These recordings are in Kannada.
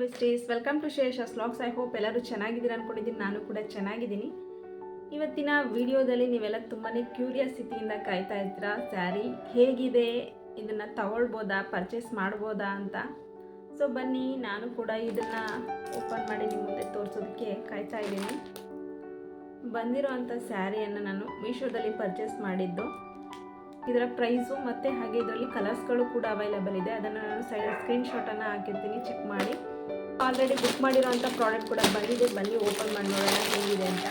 ಬೆಸ್ಟೀಸ್ ವೆಲ್ಕಮ್ ಟು ಶೇಷ ಸ್ಲಾಗ್ಸ್ ಐ ಹೋಪ್ ಎಲ್ಲರೂ ಚೆನ್ನಾಗಿದ್ದೀರಾ ಅಂದ್ಕೊಂಡಿದ್ದೀನಿ ನಾನು ಕೂಡ ಚೆನ್ನಾಗಿದ್ದೀನಿ. ಇವತ್ತಿನ ವಿಡಿಯೋದಲ್ಲಿ ನೀವೆಲ್ಲ ತುಂಬಾ ಕ್ಯೂರಿಯಾಸಿಟಿಯಿಂದ ಕಾಯ್ತಾ ಇದ್ದೀರಾ? ಸ್ಯಾರಿ ಹೇಗಿದೆ? ಇದನ್ನು ತಗೊಳ್ಬೋದಾ? ಪರ್ಚೇಸ್ ಮಾಡ್ಬೋದಾ ಅಂತ? ಸೊ ಬನ್ನಿ. ನಾನು ಕೂಡ ಇದನ್ನು ಓಪನ್ ಮಾಡಿ ನಿಮ್ಮ ಮುಂದೆ ತೋರಿಸೋದಕ್ಕೆ ಕಾಯ್ತಾ ಇದ್ದೀನಿ. ಬಂದಿರೋ ಅಂಥ ಸ್ಯಾರಿಯನ್ನು ನಾನು ಮೀಶೋದಲ್ಲಿ ಪರ್ಚೇಸ್ ಮಾಡಿದ್ದು. ಇದರ ಪ್ರೈಸು ಮತ್ತು ಹಾಗೆ ಇದರಲ್ಲಿ ಕಲರ್ಸ್ಗಳು ಕೂಡ ಅವೈಲೇಬಲ್ ಇದೆ. ಅದನ್ನು ನಾನು ಸೈಡ್ ಸ್ಕ್ರೀನ್ಶಾಟನ್ನು ಹಾಕಿರ್ತೀನಿ. ಚೆಕ್ ಮಾಡಿ. ಆಲ್ರೆಡಿ ಬುಕ್ ಮಾಡಿರೋಂಥ ಪ್ರಾಡಕ್ಟ್ ಕೂಡ ಬಂದಿದೆ. ಬನ್ನಿ ಓಪನ್ ಮಾಡಿ ನೋಡೋಣ ಹೇಗಿದೆ ಅಂತ.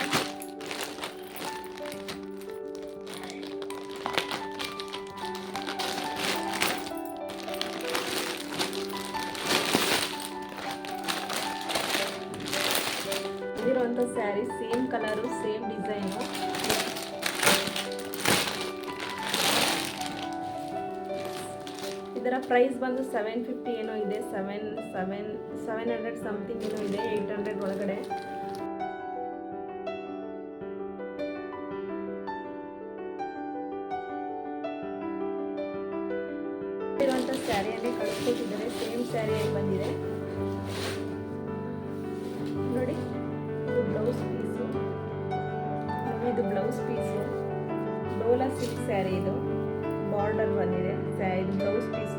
Sari same colour same design price ಬಂದು ಸೆವೆನ್ ಫಿಫ್ಟಿ ಏನೋ ಇದೆ seven seven seven hundred something ಏನೋ ಇದೆ ಏಯ್ಟ್ ಹಂಡ್ರೆಡ್ ಒಳಗಡೆ. ಇರುವಂಥ ಸ್ಯಾರಿಯಲ್ಲಿ ಕಳಿಸ್ಕೊಟ್ಟಿದ್ದಾರೆ, ಸೇಮ್ ಸ್ಯಾರಿಯಾಗಿ ಬಂದಿದೆ. ನೋಡಿ, ಇದು ಬ್ಲೌಸ್ ಪೀಸು ಇದು blouse piece Dola silk sari ಇದು. ಬಾರ್ಡರ್ ಬಂದಿದೆ. ಇದು ಬ್ಲೌಸ್ ಪೀಸ್ದು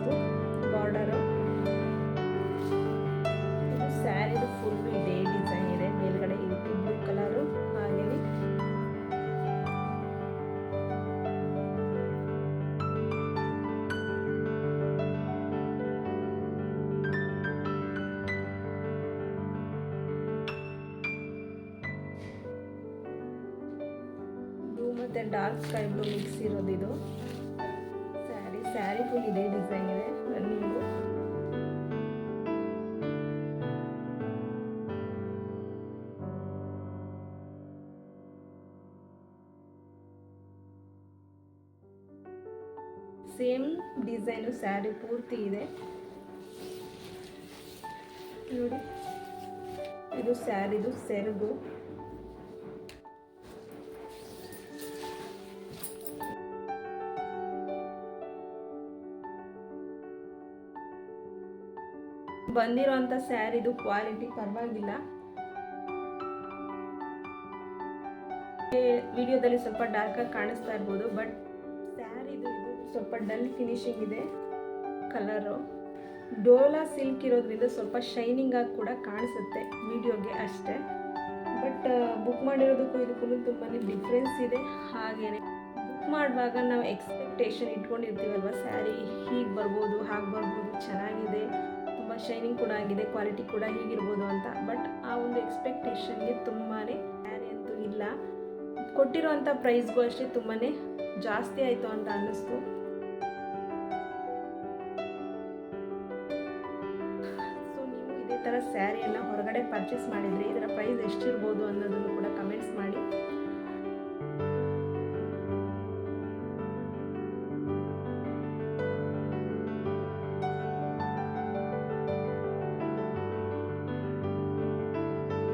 ಮತ್ತು ಡಾರ್ಕ್ ಸ್ಕೈ ಬ್ಲೂ ಮಿಕ್ಸ್ ಇರೋದು ಇದು. ಸ್ಯಾರಿ ಸ್ಯಾರಿ ಫುಲ್ ಇದೆ ಡಿಸೈನ್ ಇದೆ. ರನ್ನಿಂಗು ಸೇಮ್ ಡಿಸೈನು ಸ್ಯಾರಿ ಪೂರ್ತಿ ಇದೆ. ನೋಡಿ. ಇದು ಸ್ಯಾರಿದು ಸೆರಗು. ಬಂದಿರೋಂಥ ಸ್ಯಾರಿದು ಕ್ವಾಲಿಟಿ ಪರವಾಗಿಲ್ಲ. ವಿಡಿಯೋದಲ್ಲಿ ಸ್ವಲ್ಪ ಡಾರ್ಕಾಗಿ ಕಾಣಿಸ್ತಾ ಇರ್ಬೋದು ಬಟ್ ಸ್ಯಾರಿದು ಇದು ಸ್ವಲ್ಪ ಡಲ್ ಫಿನಿಶಿಂಗ್ ಇದೆ ಕಲರು ಡೋಲಾ ಸಿಲ್ಕ್ ಇರೋದ್ರಿಂದ ಸ್ವಲ್ಪ ಶೈನಿಂಗ್ ಆಗಿ ಕೂಡ ಕಾಣಿಸುತ್ತೆ ವಿಡಿಯೋಗೆ ಅಷ್ಟೇ. ಬಟ್ ಬುಕ್ ಮಾಡಿರೋದಕ್ಕೂ ಇದಕ್ಕೂ ತುಂಬಾ ಡಿಫ್ರೆನ್ಸ್ ಇದೆ ಹಾಗೆಯೇ ಬುಕ್ ಮಾಡುವಾಗ ನಾವು ಎಕ್ಸ್ಪೆಕ್ಟೇಷನ್ ಇಟ್ಕೊಂಡಿರ್ತೀವಲ್ವ, ಸ್ಯಾರಿ ಹೀಗೆ ಬರ್ಬೋದು, ಹಾಗೆ ಬರ್ಬೋದು, ಚೆನ್ನಾಗಿದೆ. ತುಂಬ ಶೈನಿಂಗ್ ಕೂಡ ಆಗಿದೆ ಕ್ವಾಲಿಟಿ ಕೂಡ ಹೀಗಿರ್ಬೋದು ಅಂತ. ಬಟ್ ಆ ಒಂದು ಎಕ್ಸ್ಪೆಕ್ಟೇಷನ್ಗೆ ತುಂಬಾ ಸ್ಯಾರಿ ಅಂತೂ ಇಲ್ಲ. ಕೊಟ್ಟಿರುವಂಥ ಪ್ರೈಸ್ಗೂ ಅಷ್ಟೇ ತುಂಬಾ ಜಾಸ್ತಿ ಆಯಿತು ಅಂತ ಅನ್ನಿಸ್ತು. ಸೊ ನೀವು ಇದೇ ಥರ ಸ್ಯಾರಿಯನ್ನು ಹೊರಗಡೆ ಪರ್ಚೇಸ್ ಮಾಡಿದರೆ ಇದರ ಪ್ರೈಸ್ ಎಷ್ಟಿರ್ಬೋದು ಅನ್ನೋದನ್ನು ಕೂಡ ಕಮೆಂಟ್ಸ್ ಮಾಡಿ.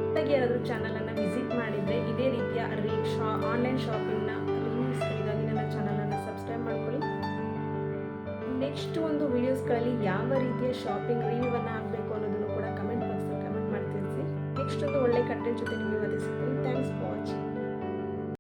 ಹೊಸದಾಗಿ ಯಾರಾದರೂ ಚಾನಲನ್ನು ವಿಸಿಟ್ ಮಾಡಿದರೆ ಇದೇ ರೀತಿಯ ರೀ ಶಾ ಆನ್ಲೈನ್ ಶಾಪಿಂಗ್ನ ರಿವ್ಯೂಸ್ಗಳಿಗಾಗಿ ನನ್ನ ಚಾನಲನ್ನು ಸಬ್ಸ್ಕ್ರೈಬ್ ಮಾಡ್ಕೊಳ್ಳಿ. ನೆಕ್ಸ್ಟ್ ಒಂದು ವಿಡಿಯೋಸ್ಗಳಲ್ಲಿ ಯಾವ ರೀತಿಯ ಶಾಪಿಂಗ್ ರಿವ್ಯೂವನ್ನು ಆಗಬೇಕು ಅನ್ನೋದನ್ನು ಕೂಡ ಕಮೆಂಟ್ ಬಾಕ್ಸಲ್ಲಿ ಕಮೆಂಟ್ ಮಾಡಿ ತಿಳಿಸಿ ನೆಕ್ಸ್ಟ್ ಒಂದು ಒಳ್ಳೆ ಕಂಟೆಂಟ್ ಜೊತೆ ನಿಮಗೆ ಒದಗಿಸ್ತೀನಿ ಥ್ಯಾಂಕ್ಸ್ ಫಾರ್ ವಾಚಿಂಗ್